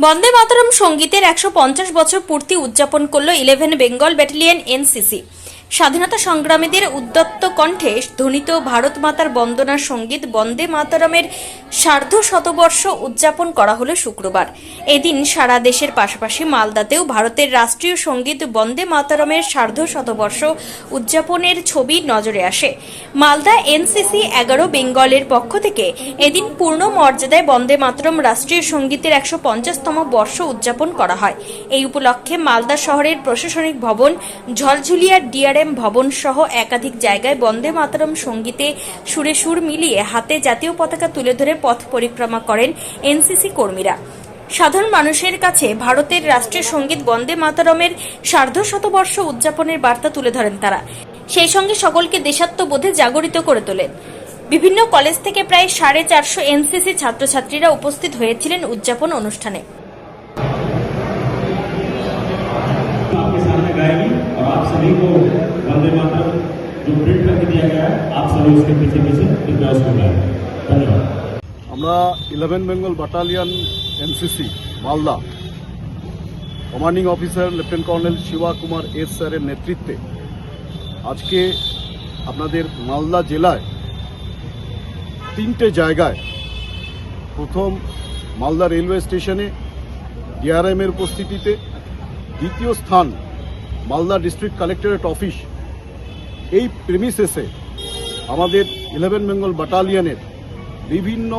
বন্দে মাতরম সঙ্গীতের একশো পঞ্চাশ বছর পূর্তি উদযাপন করল ইলেভেন বেঙ্গল ব্যাটালিয়ন এনসিসি। স্বাধীনতা সংগ্রামীদের উদ্যত্ত কণ্ঠে ধ্বনিত ভারত মাতার বন্দনা সংগীত বন্দে মাতরমের সার্ধ শতবর্ষ উদযাপন করা হলো শুক্রবার। এদিন সারা দেশের পাশাপাশি মালদাতেও ভারতের রাষ্ট্রীয় সংগীত বন্দে মাতরমের সার্ধ শতবর্ষ উদযাপনের ছবি নজরে আসে। মালদা এনসিসি এগারো বেঙ্গলের পক্ষ থেকে এদিন পূর্ণ মর্যাদায় বন্দে মাতরম রাষ্ট্রীয় সঙ্গীতের একশো পঞ্চাশতম বর্ষ উদযাপন করা হয়। এই উপলক্ষে মালদা শহরের প্রশাসনিক ভবন ঝলঝুলিয়া ডিআরএম ভবন সহ একাধিক জায়গায় বন্দে মাতরম সঙ্গীতে সুরে সুর মিলিয়ে হাতে জাতীয় পতাকা তুলে ধরে পথ পরিক্রমা করেন এনসিসি কর্মীরা। সাধারণ মানুষের কাছে ভারতের রাষ্ট্রীয় সংগীত বন্দে মাতরমের সার্ধ শতবর্ষ উদযাপনের বার্তা তুলে ধরেন তারা। সেই সঙ্গে সকলকে দেশাত্মবোধে জাগরিত করে তোলেন। বিভিন্ন কলেজ থেকে প্রায় সাড়ে চারশো এনসিসি ছাত্রছাত্রীরা উপস্থিত হয়েছিলেন উদযাপন অনুষ্ঠানে। आप सभी को वंदे मातरम जो प्रिंट करके दिया गया है आप सभी उसके पीछे पीछे कृपया उसको गाएं धन्यवाद আমরা eleven Bengal battalion NCC Malda commanding officer lieutenant colonel Shiva Kumar S স্যারের নেতৃত্বে আজকে আপনাদের মালদা জেলায় তিনটে জায়গায় প্রথম মালদা রেলওয়ে স্টেশনে ডিআরএম এর উপস্থিতিতে দ্বিতীয় স্থান মালদা ডিস্ট্রিক্ট কালেক্টরেট অফিস। এই প্রেমিসেসে আমাদের ইলেভেন বেঙ্গল বাটালিয়ানের বিভিন্ন